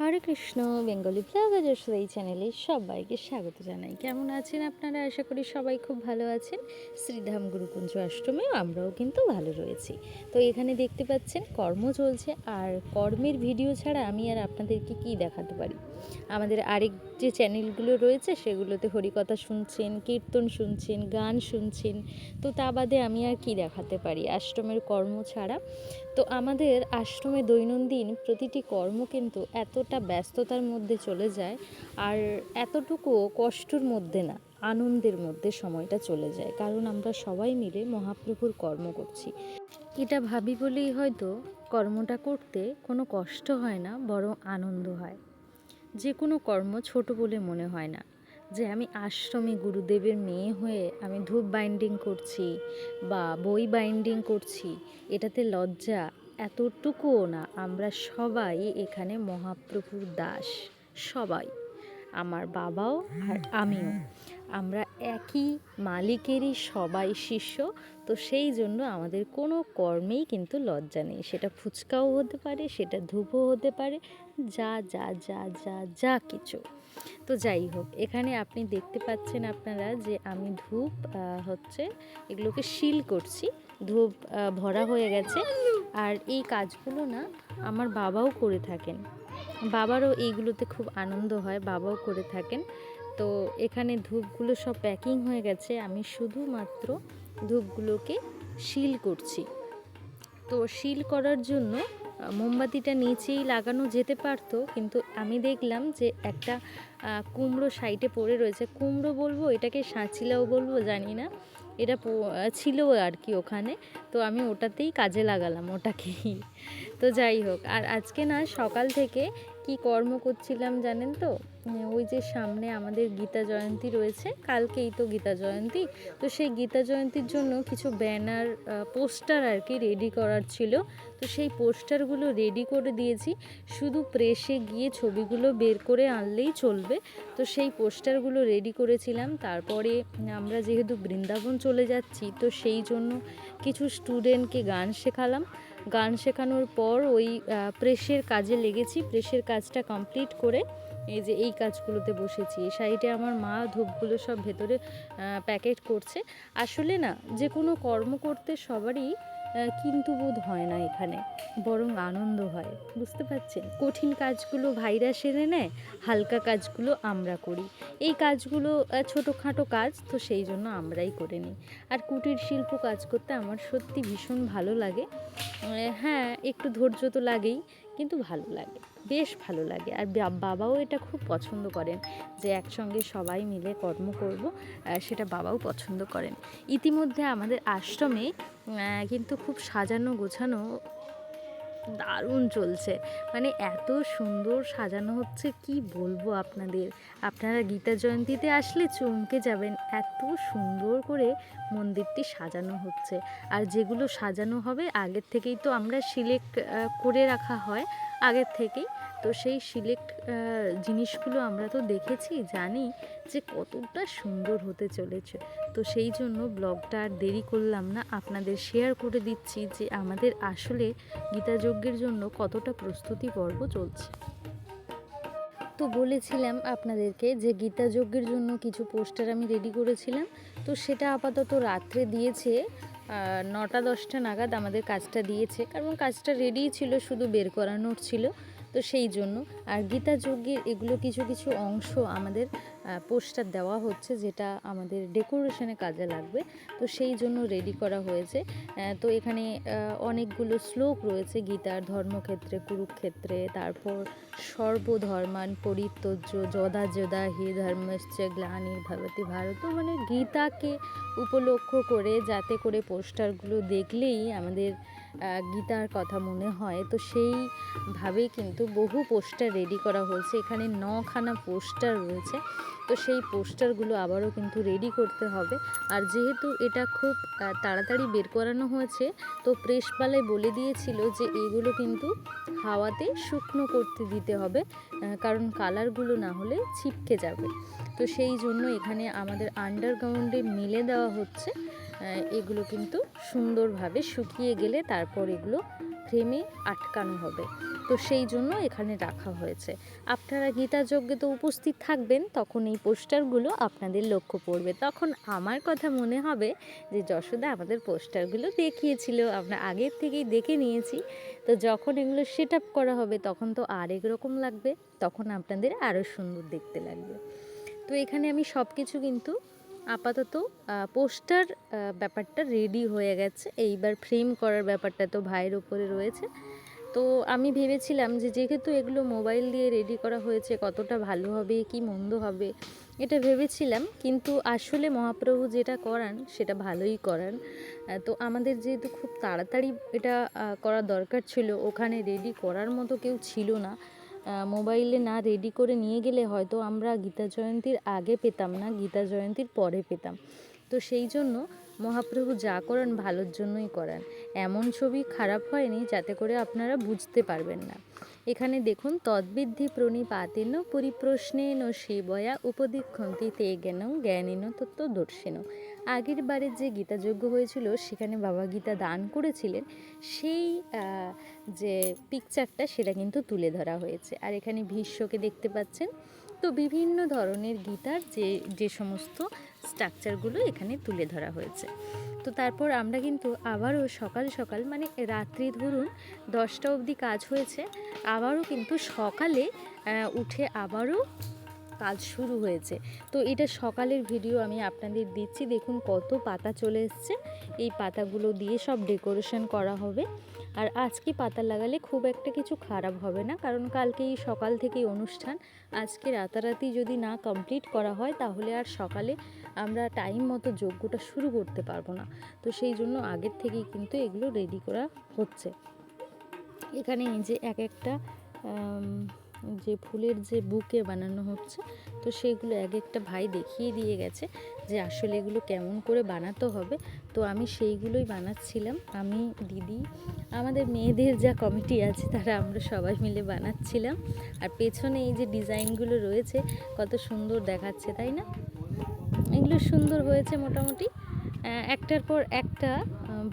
হরে Krishna, Bengali ফ্লাগাজার্স এই চ্যানেলে সবাইকে স্বাগত জানাই। কেমন আছেন আপনারা? আশা করি সবাই খুব ভালো আছেন। শ্রীধাম গুরুকুঞ্জ অষ্টমীও আমরাও কিন্তু ভালো রয়েছি। তো এখানে দেখতে পাচ্ছেন, কর্ম চলছে। আর কর্মের ভিডিও ছাড়া আমি আর আপনাদেরকে কি দেখাতে পারি? আমাদের আরেক যে চ্যানেলগুলো রয়েছে, সেগুলোতে হরিকথা শুনছেন, কীর্তন শুনছেন, গান শুনছেন। তো তা বাদে আমি আর কি দেখাতে পারি আশ্রমের কর্ম ছাড়া? তো আমাদের আশ্রমে দৈনন্দিন প্রতিটি কর্ম কিন্তু এতটা ব্যস্ততার মধ্যে চলে যায় আর এতটুকু কষ্টর মধ্যে না, আনন্দের মধ্যে সময়টা চলে যায়। কারণ আমরা সবাই মিলে মহাপ্রভুর কর্ম করছি। এটা ভাবি বলেই হয়তো কর্মটা করতে কোনো কষ্ট হয় না, বরং আনন্দ হয়। যে কোনো কর্ম ছোট বলে মনে হয় না। যে আমি আশ্রমে গুরুদেবের মেয়ে হয়ে আমি ধূপ বাইন্ডিং করছি বা বই বাইন্ডিং করছি, এটাতে লজ্জা এতটুকুও না, আমরা সবাই এখানে মহাপ্রভুর দাস, সবাই। আমার বাবাও আর আমিও। আমরা একই মালিকেরই সবাই শিষ্য, তো সেই জন্য আমাদের কোনো কর্মেই কিন্তু লজ্জা নেই। সেটা ফুচকাও হতে পারে, সেটা ধূপও হতে পারে, যা যা যা যা যা কিছু। তো যাই হোক, এখানে আপনি দেখতে পাচ্ছেন আপনারা যে আমি ধূপ হচ্ছে এগুলোকে শিল করছি। ধূপ ভরা হয়ে গেছে। আর এই কাজগুলো না আমার বাবাও করে থাকেন। বাবারও এইগুলোতে খুব আনন্দ হয়, বাবাও করে থাকেন। তো এখানে ধূপগুলো সব প্যাকিং হয়ে গেছে, আমি শুধুমাত্র ধূপগুলোকে শিল করছি। তো শিল করার জন্য মোমবাতিটা নিচেই লাগানো যেতে পারতো, কিন্তু আমি দেখলাম যে একটা কুমড়ো সাইডে পড়ে রয়েছে। কুমড়ো বলব, এটাকে সাঁচিলাও বলব, জানি না। এটা ছিল আর কি ওখানে। তো আমি ওটাতেই কাজে লাগালাম, ওটাকেই। তো যাই হোক, আর আজকে না সকাল থেকে কি কর্ম করছিলাম জানেন তো? ওই যে সামনে আমাদের গীতা জয়ন্তী রয়েছে, কালকেই তো গীতা জয়ন্তী। তো সেই গীতা জয়ন্তীর জন্য কিছু ব্যানার পোস্টার আর কি রেডি করার ছিল। তো সেই পোস্টারগুলো রেডি করে দিয়েছি। শুধু প্রেসে গিয়ে ছবিগুলো বের করে আনলেই চলবে। তো সেই পোস্টারগুলো রেডি করেছিলাম। তারপরে আমরা যেহেতু বৃন্দাবন চলে যাচ্ছি, তো সেই জন্য কিছু স্টুডেন্টকে গান শেখালাম। গান শেখানোর পর ওই প্রেসের কাজে লেগেছি প্রেসের কাজটা কমপ্লিট করে এই যে এই কাজগুলোতে বসেছি। এই সাইডে আমার মা ধূপগুলো সব ভেতরে প্যাকেট করছে। আসলে না যে কোনো কর্ম করতে সবারই কিন্তু বোধ হয় না এখানে, বরং আনন্দ হয়, বুঝতে পারছেন? কঠিন কাজগুলো ভাইরা সেরে নেয়, হালকা কাজগুলো আমরা করি। এই কাজগুলো ছোটোখাটো কাজ, তো সেই জন্য আমরাই করে নিই। আর কুটির শিল্প কাজ করতে আমার সত্যি ভীষণ ভালো লাগে। হ্যাঁ একটু ধৈর্য তো লাগেই কিন্তু ভালো লাগে, বেশ ভালো লাগে। আর বাবাও এটা খুব পছন্দ করেন যে একসঙ্গে সবাই মিলে কর্ম করব সেটা বাবাও পছন্দ করেন। ইতিমধ্যে আমাদের আশ্রমে কিন্তু খুব সাজানো গোছানো দারুণ চলছে। মানে এত সুন্দর সাজানো হচ্ছে, কি বলব আপনাদের? আপনারা গীতা জয়ন্তীতে আসলে চমকে যাবেন, এত সুন্দর করে মন্দিরটি সাজানো হচ্ছে। আর যেগুলো সাজানো হবে, আগের থেকেই তো আমরা সিলেক্ট করে রাখা হয়, আগের থেকেই। তো সেই সিলেক্ট জিনিসগুলো আমরা তো দেখেছি, জানি যে কতটা সুন্দর হতে চলেছে। তো সেই জন্য ব্লগটা আর দেরি করলাম না। আপনাদের শেয়ার করে দিচ্ছি যে আমাদের আসলে গীতাযজ্ঞের জন্য কতটা প্রস্তুতি পর্ব চলছে। তো বলেছিলাম আপনাদেরকে যে গীতা যজ্ঞের জন্য কিছু পোস্টার আমি রেডি করেছিলাম। তো সেটা আপাতত রাত্রে দিয়েছে নটা দশটা নাগাদ আমাদের কাজটা দিয়েছে। কারণ কাজটা রেডিই ছিল, শুধু বের করানোর ছিল। তো সেই জন্য। আর গীতা যজ্ঞের এগুলো কিছু কিছু অংশ আমাদের পোস্টার দেওয়া হচ্ছে যেটা আমাদের ডেকোরেশনে কাজে লাগবে। তো সেই জন্য রেডি করা হয়েছে। তো এখানে অনেকগুলো শ্লোক রয়েছে গীতার, ধর্মক্ষেত্রে, কুরুক্ষেত্রে, তারপর সর্বধর্মান, পরিত্যজ্য, যদা যদা হি ধর্মশ্চ গ্লানি ভবতি ভারত। মানে গীতাকে উপলক্ষ করে, যাতে করে পোস্টারগুলো দেখলেই আমাদের গীতার কথা মনে হয়। তো সেইভাবেই কিন্তু বহু পোস্টার রেডি করা হয়েছে। এখানে নখানা পোস্টার রয়েছে। তো সেই পোস্টারগুলো আবারও কিন্তু রেডি করতে হবে। আর যেহেতু এটা খুব তাড়াতাড়ি বের করানো হয়েছে, তো প্রেসবালায় বলে দিয়েছিল যে এগুলো কিন্তু হাওয়াতে শুকনো করতে দিতে হবে কারণ কালারগুলো না হলে ছিপকে যাবে। তো সেই জন্য এখানে আমাদের আন্ডারগ্রাউন্ডে মিলে দেওয়া হচ্ছে। এগুলো কিন্তু সুন্দরভাবে শুকিয়ে গেলে তারপর এগুলো ফ্রেমে আটকানো হবে। তো সেই জন্য এখানে রাখা হয়েছে। আপনারা গীতা যজ্ঞে তো উপস্থিত থাকবেন, তখন এই পোস্টারগুলো আপনাদের লক্ষ্য পড়বে। তখন আমার কথা মনে হবে যে যশোদা আমাদের পোস্টারগুলো দেখিয়েছিল, আমরা আগের থেকেই দেখে নিয়েছি। তো যখন এগুলো সেট আপ করা হবে, তখন তো আরেক রকম লাগবে, তখন আপনাদের আরও সুন্দর দেখতে লাগবে। তো এখানে আমি সব কিছু কিন্তু আপাতত পোস্টার ব্যাপারটা রেডি হয়ে গেছে। এইবার ফ্রেম করার ব্যাপারটা তো ভাইয়ের উপরে রয়েছে। তো আমি ভেবেছিলাম যে যেহেতু এগুলো মোবাইল দিয়ে রেডি করা হয়েছে, কতটা ভালো হবে, কি মন্দ হবে, এটা ভেবেছিলাম। কিন্তু আসলে মহাপ্রভু যেটা করান, সেটা ভালোই করান। তো আমাদের যেহেতু খুব তাড়াতাড়ি এটা করা দরকার ছিল, ওখানে রেডি করার মতো কেউ ছিল না। মোবাইলে না রেডি করে নিয়ে গেলে হয়তো আমরা গীতা জয়ন্তীর আগে পেতাম না, গীতা জয়ন্তীর পরে পেতাম। তো সেই জন্য মহাপ্রভু যা করান ভালোর জন্যই করান। এমন ছবি খারাপ হয়নি যাতে করে আপনারা বুঝতে পারবেন না। এখানে দেখুন, তদ্বিদ্ধি প্রণিপাতেন পরিপ্রশ্নেন সেবয়া উপদীক্ষন্তি তে জ্ঞান জ্ঞানেন তত্ত্বদর্শিন। আগের বারের যে গীতাযজ্ঞ হয়েছিল, সেখানে বাবা গীতা দান করেছিলেন, সেই যে পিকচারটা সেটা কিন্তু তুলে ধরা হয়েছে। আর এখানে ভীষ্মকে দেখতে পাচ্ছেন। তো বিভিন্ন ধরনের গীতার যে যে সমস্ত স্ট্রাকচারগুলো এখানে তুলে ধরা হয়েছে। তো তারপর আমরা কিন্তু আবারও সকাল সকাল মানে রাত্রি ধরুন দশটা অবধি কাজ হয়েছে, আবারও কিন্তু সকালে উঠে আবারও কাজ শুরু হয়েছে। তো এটা সকালের ভিডিও আমি আপনাদের দিচ্ছি। দেখুন কত পাতা চলে এসছে। এই পাতাগুলো দিয়ে সব ডেকোরেশন করা হবে। আর আজকে পাতা লাগালে খুব একটা কিছু খারাপ হবে না। কারণ কালকে এই সকাল থেকেই অনুষ্ঠান। আজকে রাতারাতি যদি না কমপ্লিট করা হয়, তাহলে আর সকালে আমরা টাইম মতো যজ্ঞটা শুরু করতে পারব না। তো সেই জন্য আগের থেকেই কিন্তু এগুলো রেডি করা হচ্ছে। এখানে এই যে এক একটা যে ফুলের যে বুকে বানানো হচ্ছে, তো সেগুলো এক একটা ভাই দেখিয়ে দিয়ে গেছে যে আসলে এগুলো কেমন করে বানাতে হবে। তো আমি সেইগুলোই বানাচ্ছিলাম। আমি, দিদি, আমাদের মেয়েদের যা কমিটি আছে তারা আমরা সবাই মিলে বানাচ্ছিলাম। আর পেছনে এই যে ডিজাইনগুলো রয়েছে, কত সুন্দর দেখাচ্ছে, তাই না? এগুলো সুন্দর হয়েছে মোটামুটি। একটার পর একটা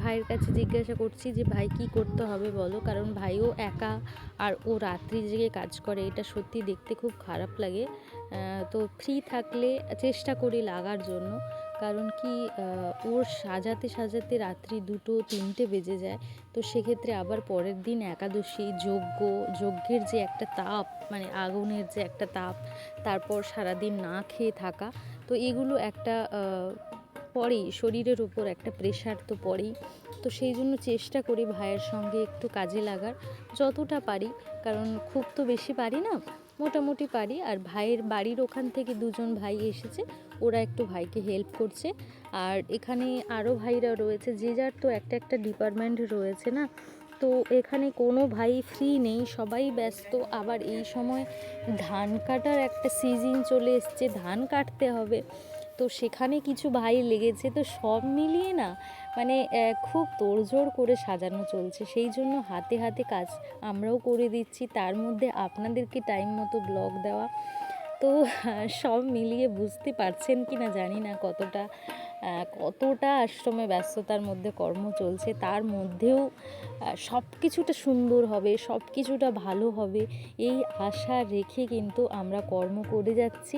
ভাইয়ের কাছে জিজ্ঞাসা করছি যে, ভাই, কি করতে হবে বলো? কারণ ভাইও একা আর ও রাত্রি জেগে কাজ করে। এটা সত্যি দেখতে খুব খারাপ লাগে। তো ফ্রি থাকলে চেষ্টা করি লাগার জন্য। কারণ কি ওর সাজাতে সাজাতে রাত্রি দুটো, তিনটে বেজে যায়। তো সেক্ষেত্রে আবার পরের দিন একাদশী, যজ্ঞ, যজ্ঞের যে একটা তাপ মানে আগুনের যে একটা তাপ, তারপর সারাদিন না খেয়ে থাকা, তো এগুলো একটা পড়েই শরীরের উপর একটা প্রেশার তো পড়েই তো সেই জন্য চেষ্টা করি ভাইয়ের সঙ্গে একটু কাজে লাগার, যতটা পারি। কারণ খুব তো বেশি পারি না, মোটামুটি পারি। আর ভাইয়ের বাড়ির ওখান থেকে দুজন ভাই এসেছে, ওরা একটু ভাইকে হেল্প করছে। আর এখানে আরও ভাইরা রয়েছে, যে যার তো একটা একটা ডিপার্টমেন্ট রয়েছে না। তো এখানে কোনো ভাই ফ্রি নেই, সবাই ব্যস্ত। আবার এই সময় ধান কাটার একটা সিজন চলে এসছে, ধান কাটতে হবে। তো সেখানে কিছু ভাই লেগেছে, তো সব মিলিয়ে না মানে খুব তোড়জোড় করে সাজানো চলছে। সেই জন্য হাতে হাতে কাজ আমরাও করে দিচ্ছি। তার মধ্যে আপনাদেরকে টাইম মতো ব্লগ দেওয়া। তো সব মিলিয়ে বুঝতে পারছেন কি না জানি না কতটা কতটা আশ্রমে ব্যস্ততার মধ্যে কর্ম চলছে, তার মধ্যেও সব কিছুটা সুন্দর হবে সব কিছুটা ভালো হবে, এই আশা রেখে কিন্তু আমরা কর্ম করে যাচ্ছি।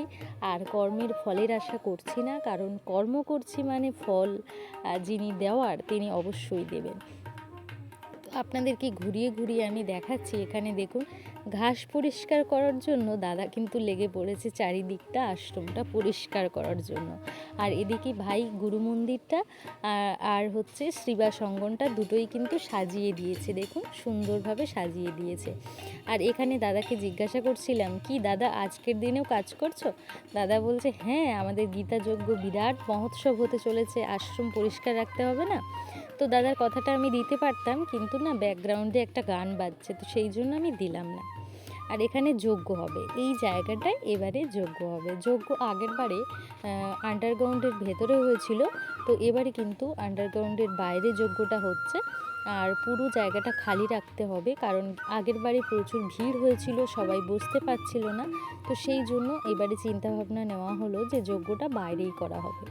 আর কর্মের ফলের আশা করছি না, কারণ কর্ম করছি মানে ফল যিনি দেওয়ার তিনি অবশ্যই দেবেন। আপনাদেরকে ঘুরিয়ে ঘুরিয়ে আমি দেখাচ্ছি, এখানে দেখুন ঘাস পরিষ্কার করার জন্য, দাদা কিন্তু লেগে পড়েছে চারিদিকটা আশ্রমটা পরিষ্কার করার জন্য। আর এদিকে ভাই গুরু মন্দিরটা, আর হচ্ছে শ্রীবা সঙ্গনটা দুটোই কিন্তু সাজিয়ে দিয়েছে, দেখুন সুন্দরভাবে সাজিয়ে দিয়েছে। আর এখানে দাদাকে জিজ্ঞাসা করছিলাম, কি দাদা, আজকের দিনেও কাজ করছ? দাদা বলছে হ্যাঁ আমাদের গীতাযজ্ঞ বিরাট মহোৎসব হতে চলেছে, আশ্রম পরিষ্কার রাখতে হবে না? তো দাদার কথাটা আমি দিতে পারতাম, কিন্তু না ব্যাকগ্রাউন্ডে একটা গান বাজছে, তো সেই জন্য আমি দিলাম না। আর এখানে যোগ্য হবে, এই জায়গাটায় এবারে যোগ্য হবে। যোগ্য আগের বারে আন্ডারগ্রাউন্ডের ভেতরে হয়েছিল, তো এবারে কিন্তু আন্ডারগ্রাউন্ডের বাইরে যোগ্যটা হচ্ছে। আর পুরো জায়গাটা খালি রাখতে হবে, কারণ আগের বারে প্রচুর ভিড় হয়েছিল, সবাই বসতে পারছিল না। তো সেই জন্য এবারে চিন্তাভাবনা নেওয়া হলো যে যজ্ঞটা বাইরেই করা হবে।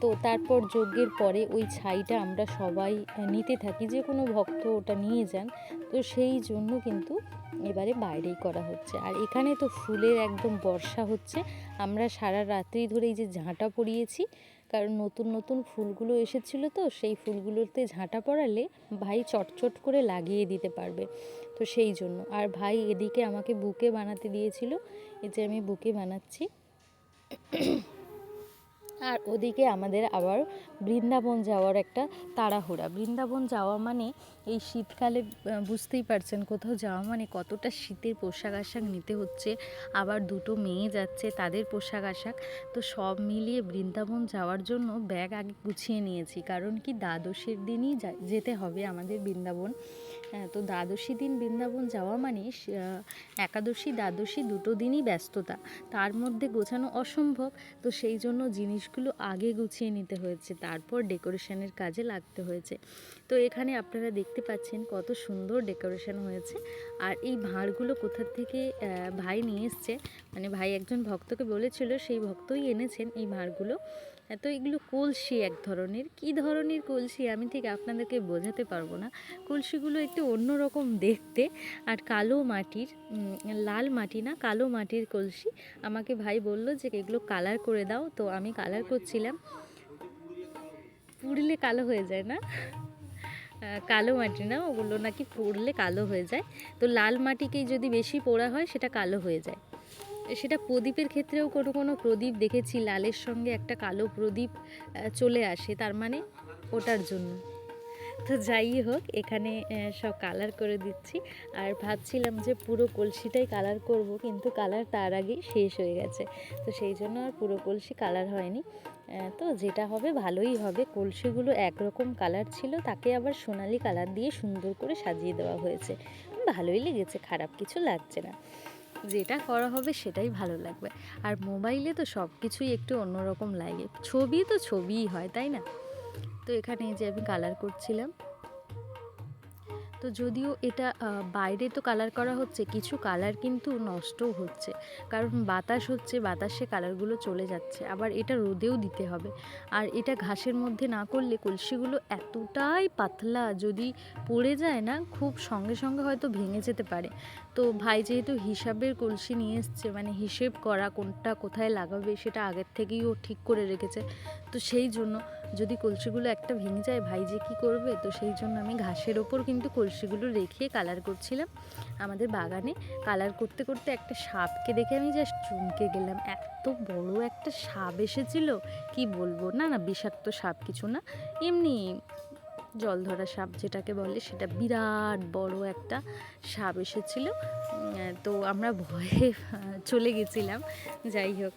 তো তারপর যজ্ঞের পরে ওই ছাইটা আমরা সবাই নিতে থাকি, যে কোনো ভক্ত ওটা নিয়ে যান। তো সেই জন্য কিন্তু এবারে বাইরেই করা হচ্ছে। আর এখানে তো ফুলের একদম বর্ষা হচ্ছে। আমরা সারা রাত্রি ধরে এই যে ঝাঁটা পরিয়েছি কারণ নতুন নতুন ফুলগুলো এসেছিল তো, সেই ফুলগুলোতে ঝাঁটা পড়ালে ভাই চটচট করে লাগিয়ে দিতে পারবে। তো সেই জন্য। আর ভাই এদিকে আমাকে বুকে বানাতে দিয়েছিল। এই যে আমি বুকে বানাচ্ছি। আর ওদিকে আমাদের আবার বৃন্দাবন যাওয়ার একটা তাড়াহুড়া। বৃন্দাবন যাওয়া মানে এই শীতকালে বুঝতেই পারছেন কোথাও যাওয়া মানে কতটা শীতের পোশাক আশাক নিতে হচ্ছে আবার দুটো মেয়ে যাচ্ছে তাদের পোশাক আশাক। তো সব মিলিয়ে বৃন্দাবন যাওয়ার জন্য ব্যাগ আগে গুছিয়ে নিয়েছি কারণ কি দ্বাদশের দিনই যেতে হবে আমাদের বৃন্দাবন। হ্যাঁ, তো দ্বাদশী দিন বৃন্দাবন যাওয়া মানে একাদশী দ্বাদশী দুটো দিনই ব্যস্ততা। তার মধ্যে গোছানো অসম্ভব তো সেই জন্য জিনিসগুলো আগে গুছিয়ে নিতে হয়েছে। তারপর ডেকোরেশনের কাজে লাগতে হয়েছে। তো এখানে আপনারা দেখতে পাচ্ছেন কত সুন্দর ডেকোরেশন হয়েছে। আর এই ভাঁড়গুলো কোথার থেকে ভাই নিয়ে এসছে মানে ভাই একজন ভক্তকে বলেছিল, সেই ভক্তই এনেছেন এই ভাঁড়গুলো। তো এগুলো কলসি এক ধরনের। কি ধরনের কলসি আমি ঠিক আপনাদেরকে বোঝাতে পারব না। কলসিগুলো একটু অন্যরকম দেখতে। আর কালো মাটির লাল মাটি না, কালো মাটির কলসি। আমাকে ভাই বলল যে এগুলো কালার করে দাও। তো আমি কালার করছিলাম। পুড়লে কালো হয়ে যায় না। কালো মাটি না, ওগুলো নাকি পুড়লে কালো হয়ে যায়। তো লাল মাটিকেই যদি বেশি পোড়া হয়, সেটা কালো হয়ে যায়। সেটা প্রদীপের ক্ষেত্রেও কোনো কোনো প্রদীপ দেখেছি, লালের সঙ্গে একটা কালো প্রদীপ চলে আসে, তার মানে ওটার জন্য। তো যাই হোক, এখানে সব কালার করে দিচ্ছি। আর ভাবছিলাম যে পুরো কলসিটাই কালার করব, কিন্তু কালার তার আগেই শেষ হয়ে গেছে। তো সেই জন্য আর পুরো কলসি কালার হয়নি। তো যেটা হবে ভালোই হবে। কলসিগুলো একরকম কালার ছিল, তাকে আবার সোনালি কালার দিয়ে সুন্দর করে সাজিয়ে দেওয়া হয়েছে। ভালোই লেগেছে, খারাপ কিছু লাগছে না। যেটা করা হবে সেটাই ভালো লাগবে। আর মোবাইলে তো সব কিছুই একটু অন্যরকম লাগে। ছবি তো ছবিই হয়, তাই না? তো এখানে যে আমি কালার করছিলাম। তো যদিও এটা বাইরে তো কালার করা হচ্ছে, কিছু কালার কিন্তু নষ্টও হচ্ছে। কারণ বাতাস হচ্ছে, বাতাসে কালারগুলো চলে যাচ্ছে, আবার এটা রোদেও দিতে হবে। আর এটা ঘাসের মধ্যে না করলে কলসিগুলো এতটাই পাতলা, যদি পড়ে যায় না, খুব সঙ্গে সঙ্গে হয়তো ভেঙে যেতে পারে। তো ভাই যেহেতু হিসাবের কলসি নিয়ে এসছে মানে হিসেব করা কোনটা কোথায় লাগাবে, সেটা আগের থেকেই ও ঠিক করে রেখেছে। তো সেই জন্য যদি কলসিগুলো একটা ভেঙে যায়, ভাই যে কী করবে? তো সেই জন্য আমি ঘাসের ওপর কিন্তু কলসিগুলো রেখে কালার করছিলাম আমাদের বাগানে। কালার করতে করতে একটা সাপকে দেখে আমি জাস্ট চমকে গেলাম। এত বড় একটা সাপ এসেছিল, কি বলব? না না, বিষাক্ত সাপ কিছু না। এমনি জলধরা সাপ যেটাকে বলে, সেটা বিরাট বড় একটা সাপ এসেছিল। তো আমরা ভয়ে চলে গেছিলাম। যাই হোক।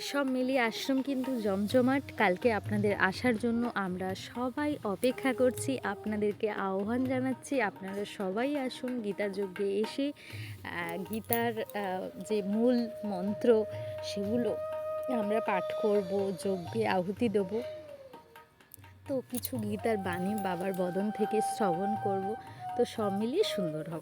সব মিলিয়ে আশ্রম কিন্তু জমজমাট। কালকে আপনাদের আসার জন্য আমরা সবাই অপেক্ষা করছি। আপনাদেরকে আহ্বান জানাচ্ছি, আপনারা সবাই আসুন গীতা যজ্ঞে এসে গীতার যে মূল মন্ত্র সেগুলো আমরা পাঠ করব, যজ্ঞে আহুতি দেব। তো কিছু গীতার বাণী বাবার বদন থেকে শ্রবণ করব। তো সব মিলিয়ে সুন্দর হবে।